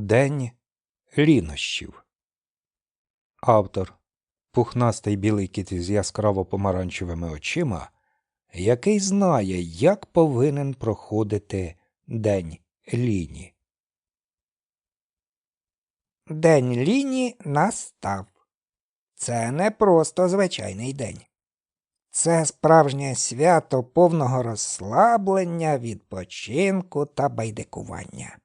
День лінощів. Автор пухнастий білий кіт із яскраво помаранчевими очима, який знає, як повинен проходити день ліні. День ліні настав. Це не просто звичайний день. Це справжнє свято повного розслаблення, відпочинку та байдикування.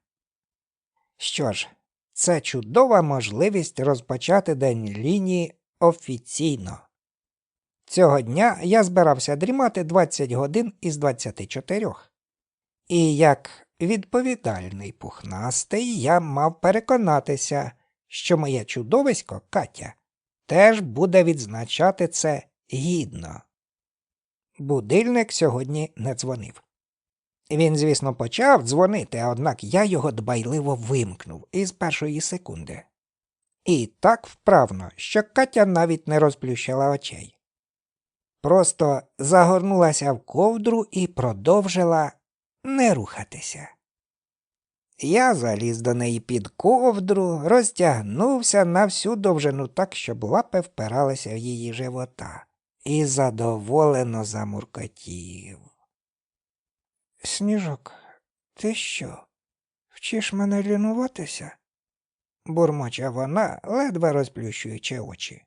Що ж, це чудова можливість розпочати день лінії офіційно. Цього дня я збирався дрімати 20 годин із 24. І як відповідальний пухнастий я мав переконатися, що моє чудовисько Катя теж буде відзначати це гідно. Будильник сьогодні не дзвонив. Він, звісно, почав дзвонити, однак я його дбайливо вимкнув із першої секунди. І так вправно, що Катя навіть не розплющила очей. Просто загорнулася в ковдру і продовжила не рухатися. Я заліз до неї під ковдру, розтягнувся на всю довжину так, щоб лапи впиралися в її живота, і задоволено замуркотів. Сніжок, ти що? Вчиш мене лінуватися? бурмоче вона, ледве розплющуючи очі.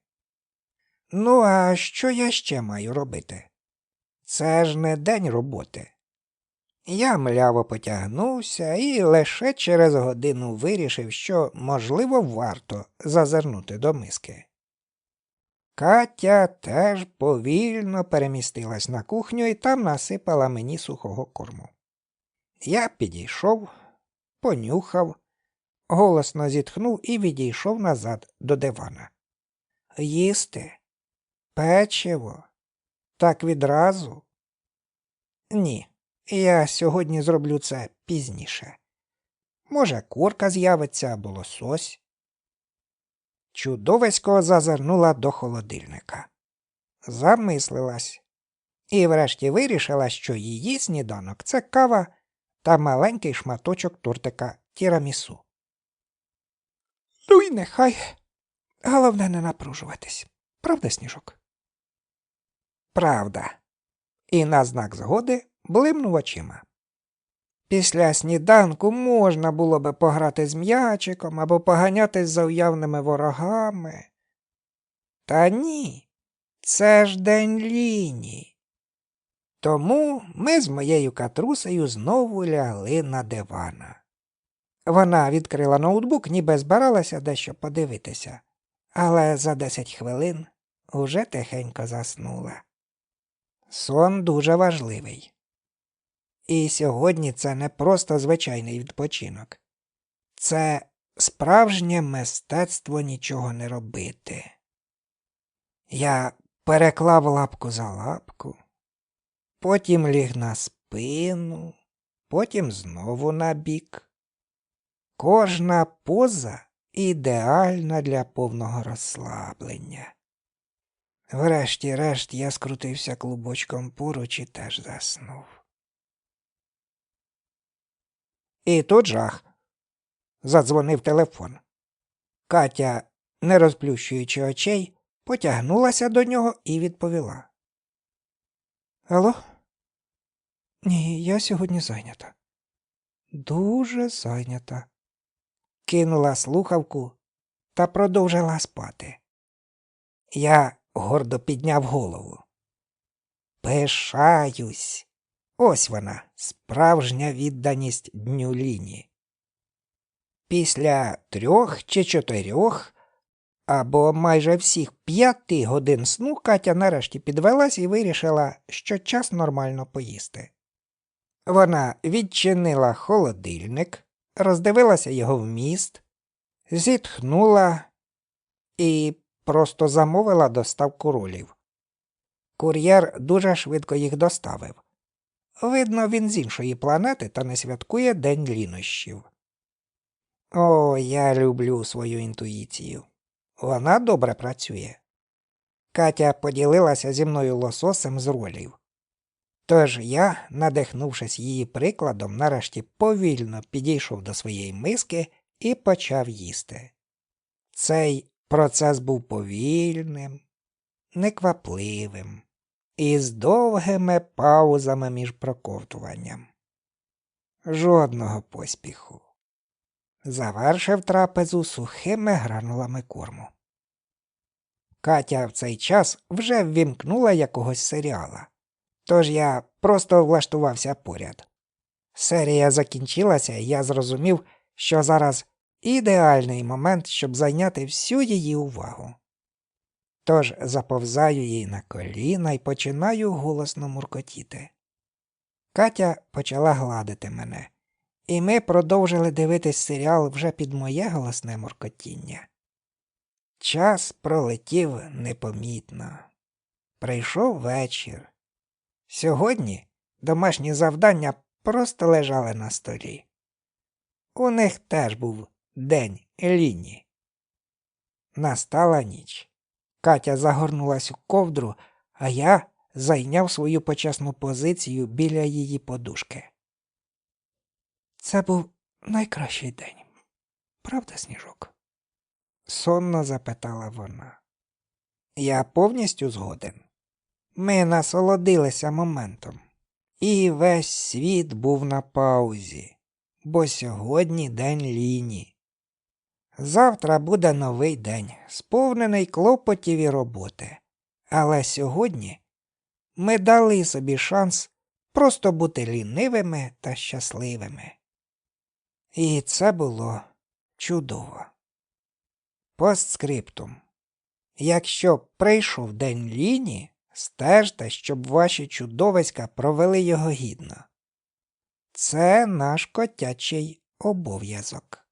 Ну, а що я ще маю робити? Це ж не день роботи. Я мляво потягнувся і лише через годину вирішив, що, можливо, варто зазирнути до миски. Катя теж повільно перемістилась на кухню і там насипала мені сухого корму. Я підійшов, понюхав, голосно зітхнув і відійшов назад до дивана. Їсти? Печиво? Так відразу? Ні, я сьогодні зроблю це пізніше. Може, курка з'явиться або лосось. Чудовисько зазирнула до холодильника. Замислилась і врешті вирішила, що її сніданок це кава та маленький шматочок тортика тірамісу. Ну й нехай. Головне не напружуватись. Правда, сніжок? Правда. І на знак згоди блимнув очима. Після сніданку можна було би пограти з м'ячиком або поганятись за уявними ворогами. Та ні, це ж день лінії. Тому ми з моєю катрусею знову лягли на дивана. Вона відкрила ноутбук, ніби збиралася дещо подивитися, але за десять хвилин уже тихенько заснула. Сон дуже важливий. І сьогодні це не просто звичайний відпочинок, це справжнє мистецтво нічого не робити. Я переклав лапку за лапку, потім ліг на спину, потім знову на бік. Кожна поза ідеальна для повного розслаблення. Врешті-решт я скрутився клубочком поруч і теж заснув. І тут жах. Задзвонив телефон. Катя, не розплющуючи очей, потягнулася до нього і відповіла. Алло? Ні, я сьогодні зайнята. Дуже зайнята. Кинула слухавку та продовжила спати. Я гордо підняв голову. Пишаюсь. Ось вона, справжня відданість дню ліні. Після трьох чи чотирьох або майже всіх п'яти годин сну Катя нарешті підвелась і вирішила, що час нормально поїсти. Вона відчинила холодильник, роздивилася його вміст, зітхнула і просто замовила доставку ролів. Кур'єр дуже швидко їх доставив. Видно, він з іншої планети та не святкує День лінощів. О, я люблю свою інтуїцію. Вона добре працює. Катя поділилася зі мною лососем з ролів. Тож я, надихнувшись її прикладом, нарешті повільно підійшов до своєї миски і почав їсти. Цей процес був повільним, неквапливим і з довгими паузами між проковтуванням. Жодного поспіху. Завершив трапезу сухими гранулами корму. Катя в цей час вже ввімкнула якогось серіала, тож я просто влаштувався поряд. Серія закінчилася, і я зрозумів, що зараз ідеальний момент, щоб зайняти всю її увагу. Тож заповзаю їй на коліна і починаю голосно муркотіти. Катя почала гладити мене, і ми продовжили дивитись серіал вже під моє голосне муркотіння. Час пролетів непомітно. Прийшов вечір. Сьогодні домашні завдання просто лежали на столі. У них теж був день ліні. Настала ніч. Катя загорнулась у ковдру, а я зайняв свою почесну позицію біля її подушки. Це був найкращий день. Правда, сніжок? сонно запитала вона. Я повністю згоден. Ми насолодилися моментом. І весь світ був на паузі, бо сьогодні день ліні. Завтра буде новий день, сповнений клопотів і роботи. Але сьогодні ми дали собі шанс просто бути лінивими та щасливими. І це було чудово. Постскриптум. Якщо прийшов день ліні, стежте, щоб ваші чудовиська провели його гідно. Це наш котячий обов'язок.